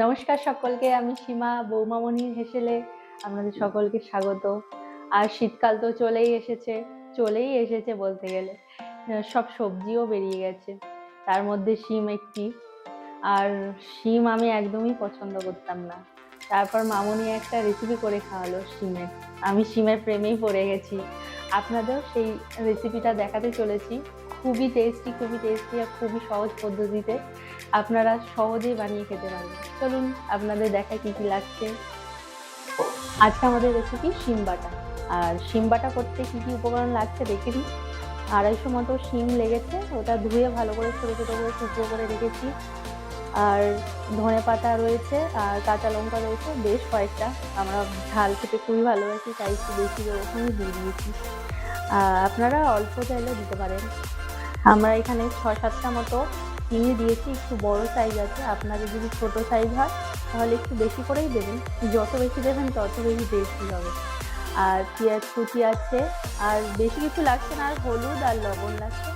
নমস্কার সকলকে, আমি সীমা বৌমামণির হেসেলে আপনাদের সকলকে স্বাগত। আর শীতকাল তো চলেই এসেছে চলেই এসেছে বলতে গেলে। সব সবজিও বেরিয়ে গেছে, তার মধ্যে শিম একটি। আর শিম আমি একদমই পছন্দ করতাম না। তারপর মামনি একটা রেসিপি করে খাওয়ালো শিমের। আমি শিমের প্রেমেই পড়ে গেছি। আপনাদের সেই রেসিপিটা দেখাতে চলেছি। খুবই টেস্টি খুবই টেস্টি আর খুবই সহজ পদ্ধতিতে আপনারা সহজেই বানিয়ে খেতে পারবেন। চলুন আপনাদের দেখা কি কি লাগছে। আজকে আমাদের রেসিপি শিম বাটা। আর শিম বাটা করতে কি কি উপকরণ লাগছে দেখে নিই আড়াইশো মতো শিম লেগেছে, ওটা ধুয়ে ভালো করে ছোটো ছোটো করে টুকরো করে রেখেছি। আর ধনে পাতা রয়েছে আর কাঁচা লঙ্কা রয়েছে, বেশ কয়েকটা। আমরা ঝাল খেতে খুবই ভালোবাসি, তাই একটু বেশি ওরকমই দিয়ে দিয়েছি। আপনারা অল্প চাইলে দিতে পারেন। আমরা এখানে ছ সাতটা মতো চিংড়ি দিয়েছি, একটু বড় সাইজ আছে। আপনাদের যদি ছোট সাইজ হয়, তাহলে একটু বেশি করেই দেবেন। যত বেশি দেবেন, তত বেশি টেস্টি হবে। আর পেঁয়াজ কুচি আছে, আর বেশি কিছু লাগছে না, আর হলুদ আর লবণ লাগছে,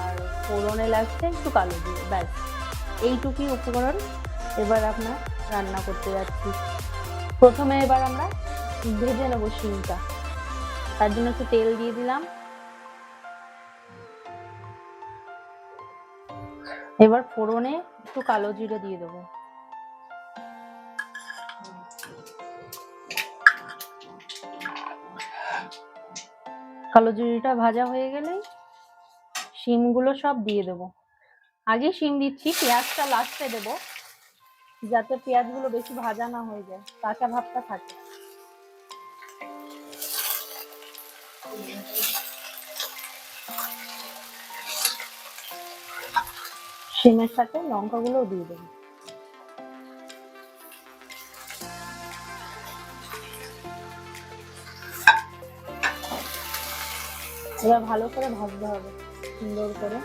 আর ফোড়নে লাগছে একটু কালো দিয়ে ব্যাস। এইটুকুই উপকরণ এবার আপনার রান্না করতে যাচ্ছি। প্রথমে এবার আমরা ভেজে নেব শিমটা। তার জন্য একটু তেল দিয়ে দিলাম। এবার ফোড়নে একটু কালো জিরে দিয়ে দেবো। কালো জিরেটা ভাজা হয়ে গেলেই শিমগুলো সব দিয়ে দেবো। আগে শিম দিচ্ছি, পেঁয়াজটা লাস্টে দেবো, যাতে পেঁয়াজগুলো বেশি ভাজা না হয়ে যায়, কাঁচা ভাবটা থাকে। শিমের সাথে লঙ্কাগুলোও দিয়ে দেবো। এবার ভালো করে ভাজতে হবে, সুন্দর করে।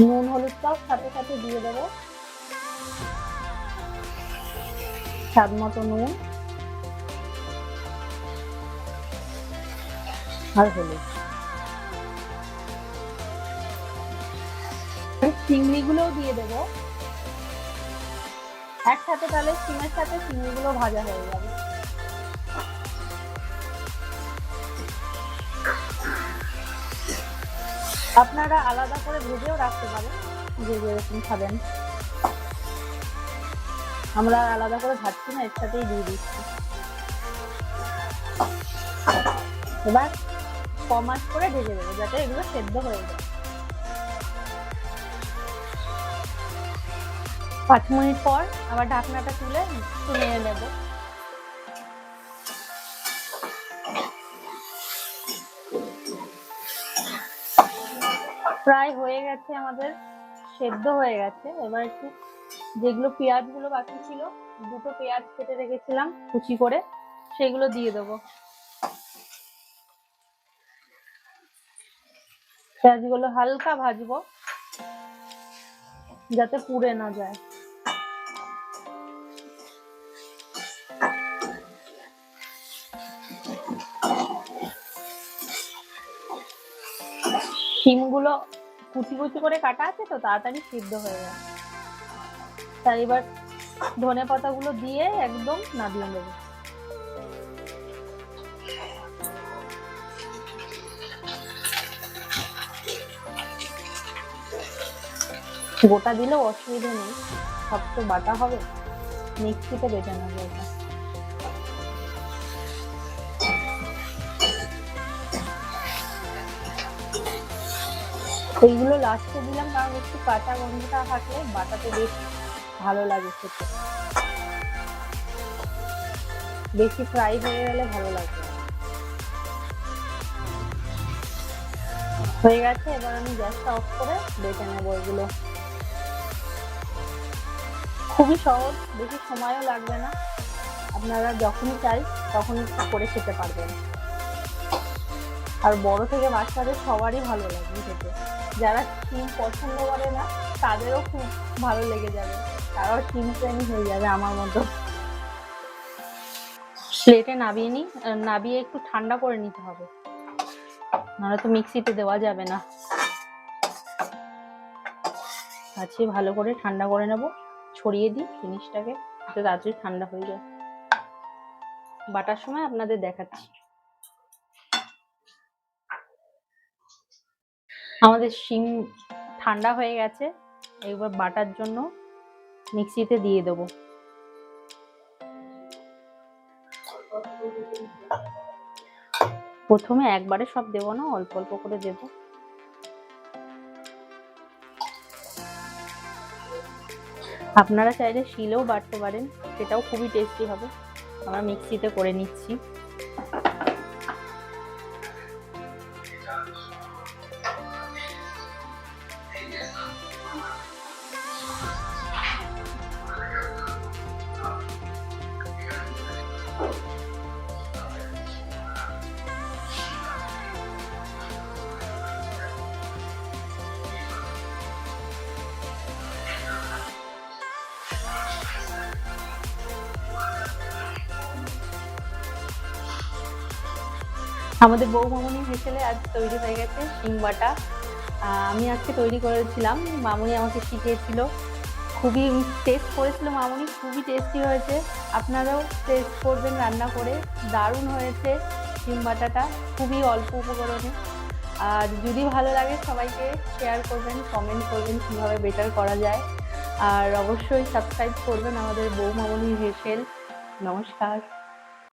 নুন, হলুদটাও সাথে সাথে দিয়ে দেবো। স্বাদ মতো নুন আর হলুদ। চিংড়িগুলোও দিয়ে দেবো। একসাথে তাহলে সিমের সাথে চিংড়িগুলো ভাজা হয়ে যাবে। আপনারা আলাদা করে ভেজেও রাখতে পারেন। যে যেরকম খাবেন। আমরা আলাদা করে ভাজছি না, এর সাথেই দিয়ে দিচ্ছি। এবার কমাস করে ভেজে দেবো যাতে এগুলো সেদ্ধ হয়ে যায়। পাঁচ মিনিট পর আবার ঢাকনাটা তুলে একটু নিয়ে নেব। প্রায় হয়ে গেছে আমাদের, সেদ্ধ হয়ে গেছে। এবার একটু যেগুলো পেঁয়াজগুলো বাকি ছিল, দুটো পেঁয়াজ কেটে রেখেছিলাম কুচি করে, সেগুলো দিয়ে দেবো। পেঁয়াজগুলো হালকা ভাজবো, যাতে পুড়ে না যায়। শিমগুলো কুচি কুচি করে কাটা আছে তো, তাড়াতাড়ি সিদ্ধ হয়ে যায় তাই এবার ধনে পাতাগুলো দিয়ে একদম নামিয়ে নেব। গোটা দিলেও অসুবিধা নেই, সব তো বাটা হবে, মিক্সিতে বেটে নেব। এইগুলো লাস্টে দিলাম, কারণ একটু কাঁচা গন্ধটা থাকলে বাটাতে বেশ ভালো লাগে খেতে। বেশি ফ্রাই হয়ে গেলে ভালো লাগবে হয়ে গেছে, এবার আমি গ্যাসটা অফ করে বেটে নেব এগুলো। খুবই সহজ, বেশি সময়ও লাগবে না। আপনারা যখনই চাই, তখনই করে খেতে পারবেন। আর বড় থেকে বাচ্চাদের সবারই ভালো লাগবে খেতে। যারা শিম পছন্দ করে না, তাদেরও খুব ভালো লেগে যাবে। তারাও শিম প্রেমী হয়ে যাবে আমার মতো। প্লেটে নাবিয়ে নি নাবিয়ে একটু ঠান্ডা করে নিতে হবে। নাহলে তো মিক্সিতে দেওয়া যাবে না। কাছে ভালো করে ঠান্ডা করে নেব। ছড়িয়ে দিই জিনিসটাকে তাড়াতাড়ি ঠান্ডা হয়ে যায়। বাটার সময় আপনাদের দেখাচ্ছি। আমাদের শিম ঠান্ডা হয়ে গেছে, এবার বাটার জন্য মিক্সিতে দিয়ে দেবো। প্রথমে একবারে সব দেবো না, অল্প অল্প করে দেবো। আপনারা চাইলে শিলেও বাটতে পারেন, সেটাও খুবই টেস্টি হবে। আমরা মিক্সিতে করে নিচ্ছি। আমাদের বউ মামনি হেসেলে আজ তৈরি হয়ে গেছে শিং বাটা। আমি আজকে তৈরি করেছিলাম। মামনি আমাকে শিখিয়েছিল। খুবই টেস্ট করেছিল মামনি, খুবই টেস্টি হয়েছে। আপনারাও টেস্ট করবেন রান্না করে। দারুণ হয়েছে শিম বাটাটা, খুবই অল্প উপকরণে। আর যদি ভালো লাগে সবাইকে শেয়ার করবেন কমেন্ট করবেন কীভাবে বেটার করা যায়। আর অবশ্যই সাবস্ক্রাইব করবেন আমাদের বউ মামনি হেসেল নমস্কার।